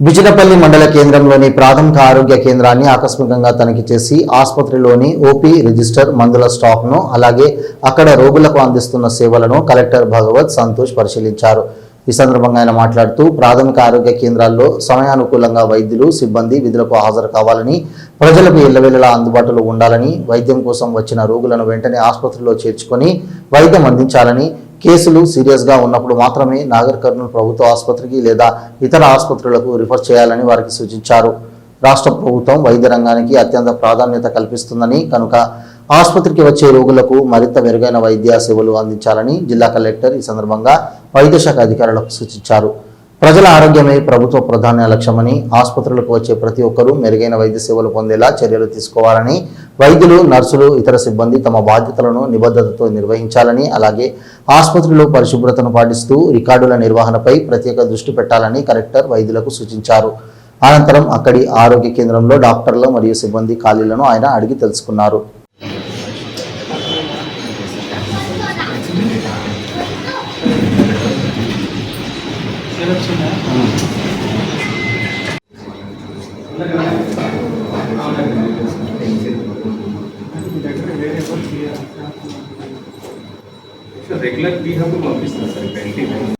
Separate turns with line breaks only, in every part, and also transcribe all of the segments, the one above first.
బిజినపల్లి మండల కేంద్రంలోని ప్రాథమిక ఆరోగ్య కేంద్రాన్ని ఆకస్మికంగా తనిఖీ చేసి ఆసుపత్రిలోని ఓపీ రిజిస్టర్ మందుల స్టాక్ను అలాగే అక్కడ రోగులకు అందిస్తున్న సేవలను కలెక్టర్ భగవత్ సంతోష్ పరిశీలించారు. ఈ సందర్భంగా ఆయన మాట్లాడుతూ ప్రాథమిక ఆరోగ్య కేంద్రాల్లో సమయానుకూలంగా వైద్యులు సిబ్బంది విధులకు హాజరు కావాలని ప్రజలకు ఎల్లవేళలా అందుబాటులో ఉండాలని వైద్యం కోసం వచ్చిన రోగులను వెంటనే ఆసుపత్రిలో చేర్చుకొని వైద్యం అందించాలని కేసులు సీరియస్గా ఉన్నప్పుడు మాత్రమే నాగర్ కర్నూలు ప్రభుత్వ ఆసుపత్రికి లేదా ఇతర ఆసుపత్రులకు రిఫర్ చేయాలని వారికి సూచించారు. రాష్ట్ర ప్రభుత్వం వైద్య రంగానికి అత్యంత ప్రాధాన్యత కల్పిస్తుందని కనుక ఆసుపత్రికి వచ్చే రోగులకు మరింత మెరుగైన వైద్య సేవలు అందించాలని జిల్లా కలెక్టర్ ఈ సందర్భంగా వైద్య శాఖ అధికారులకు సూచించారు. ప్రజల ఆరోగ్యమే ప్రభుత్వ ప్రధాన లక్ష్యమని ఆసుపత్రులకు వచ్చే ప్రతి ఒక్కరూ మెరుగైన వైద్య సేవలు పొందేలా చర్యలు తీసుకోవాలని వైద్యులు నర్సులు ఇతర సిబ్బంది తమ బాధ్యతలను నిబద్ధతతో నిర్వహించాలని అలాగే ఆసుపత్రిలో పరిశుభ్రతను పాటిస్తూ రికార్డుల నిర్వహణపై ప్రత్యేక దృష్టి పెట్టాలని కలెక్టర్ వైద్యులకు సూచించారు. అనంతరం అక్కడి ఆరోగ్య కేంద్రంలో డాక్టర్లు మరియు సిబ్బంది ఖాళీలను ఆయన అడిగి తెలుసుకున్నారు.
So regular we have to publish the penalty line.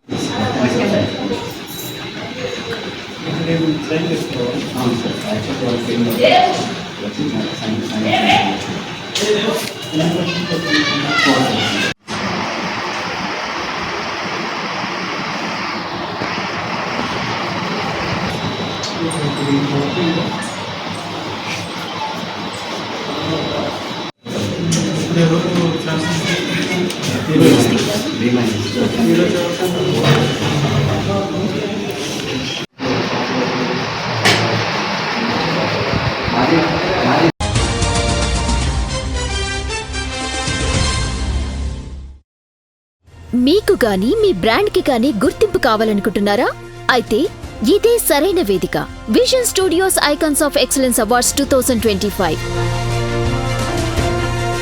Thank you.
మీకు గాని మీ బ్రాండ్కి గాని గుర్తింపు కావాలనుకుంటున్నారా? అయితే ఇదే సరైన వేదిక. Vision studios icons of excellence awards two thousand twenty five.